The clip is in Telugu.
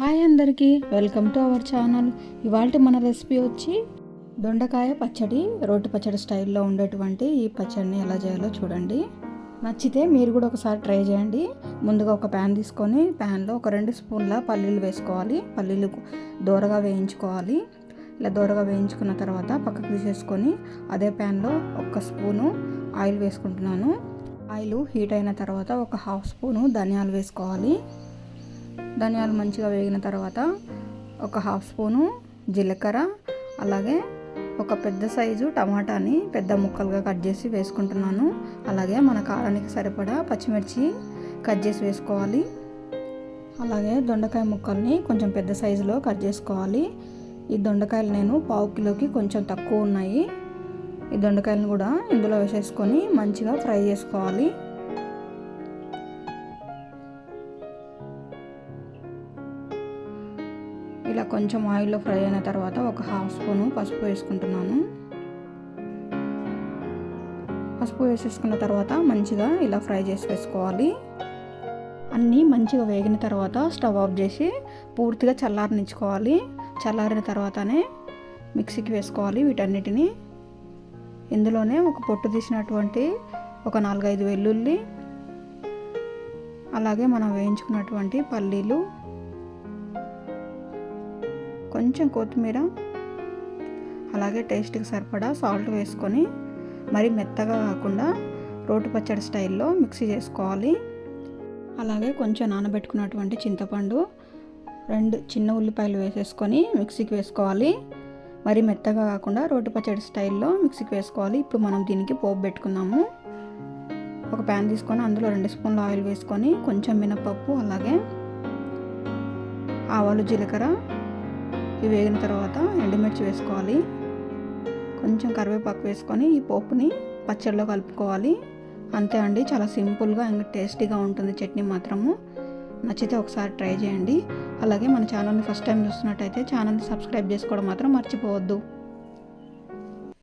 హాయ్ అందరికీ వెల్కమ్ టు అవర్ ఛానల్. ఇవాళ మన రెసిపీ వచ్చి దొండకాయ పచ్చడి రోటి పచ్చడి స్టైల్లో ఉండేటువంటి ఈ పచ్చడిని ఎలా చేయాలో చూడండి. నచ్చితే మీరు కూడా ఒకసారి ట్రై చేయండి. ముందుగా ఒక ప్యాన్ తీసుకొని ప్యాన్లో ఒక రెండు స్పూన్ల పల్లీలు వేసుకోవాలి. పల్లీలు దూరగా వేయించుకోవాలి. ఇలా దూరగా వేయించుకున్న తర్వాత పక్కకు తీసేసుకొని అదే ప్యాన్లో ఒక స్పూను ఆయిల్ వేసుకుంటున్నాను. ఆయిల్ హీట్ అయిన తర్వాత ఒక హాఫ్ స్పూను ధనియాలు వేసుకోవాలి. ధనియాలు మంచిగా వేగిన తర్వాత ఒక హాఫ్ స్పూను జీలకర్ర అలాగే ఒక పెద్ద సైజు టమాటాని పెద్ద ముక్కలుగా కట్ చేసి వేసుకుంటున్నాను. అలాగే మన కారానికి సరిపడా పచ్చిమిర్చి కట్ చేసి వేసుకోవాలి. అలాగే దొండకాయ ముక్కల్ని కొంచెం పెద్ద సైజులో కట్ చేసుకోవాలి. ఈ దొండకాయలు నేను పావు కిలోకి కొంచెం తక్కువ ఉన్నాయి. ఈ దొండకాయలను కూడా ఇందులో వేసేసుకొని మంచిగా ఫ్రై చేసుకోవాలి. ఇలా కొంచెం ఆయిల్లో ఫ్రై అయిన తర్వాత ఒక హాఫ్ స్పూను పసుపు వేసుకుంటున్నాను. పసుపు వేసేసుకున్న తర్వాత మంచిగా ఇలా ఫ్రై చేసి వేసుకోవాలి. అన్నీ మంచిగా వేగిన తర్వాత స్టవ్ ఆఫ్ చేసి పూర్తిగా చల్లారనిచ్చుకోవాలి. చల్లారిన తర్వాతనే మిక్సీకి వేసుకోవాలి వీటన్నిటిని. ఇందులోనే ఒక పొట్టు తీసినటువంటి ఒక నాలుగైదు వెల్లుల్లి అలాగే మనం వేయించుకున్నటువంటి పల్లీలు కొంచెం కొత్తిమీర అలాగే టేస్ట్కి సరిపడా సాల్ట్ వేసుకొని మరి మెత్తగా కాకుండా రోటి పచ్చడి స్టైల్లో మిక్సీ చేసుకోవాలి. అలాగే కొంచెం నానబెట్టుకున్నటువంటి చింతపండు రెండు చిన్న ఉల్లిపాయలు వేసేసుకొని మిక్సీకి వేసుకోవాలి. మరి మెత్తగా కాకుండా రోటి పచ్చడి స్టైల్లో మిక్సీకి వేసుకోవాలి. ఇప్పుడు మనం దీనికి పోపు పెట్టుకుందాము. ఒక ప్యాన్ తీసుకొని అందులో రెండు స్పూన్ల ఆయిల్ వేసుకొని కొంచెం మినపప్పు అలాగే ఆవాలు జీలకర్ర ఇవి వేగిన తర్వాత ఎండుమిర్చి వేసుకోవాలి. కొంచెం కరివేపాకు వేసుకొని ఈ పోపుని పచ్చడిలో కలుపుకోవాలి. అంతే అండి చాలా సింపుల్గా ఇంకా టేస్టీగా ఉంటుంది చట్నీ మాత్రము. నచ్చితే ఒకసారి ట్రై చేయండి. అలాగే మన ఛానల్ని ఫస్ట్ టైం చూస్తున్నట్టయితే ఛానల్ని సబ్స్క్రైబ్ చేసుకోవడం మాత్రం మర్చిపోవద్దు.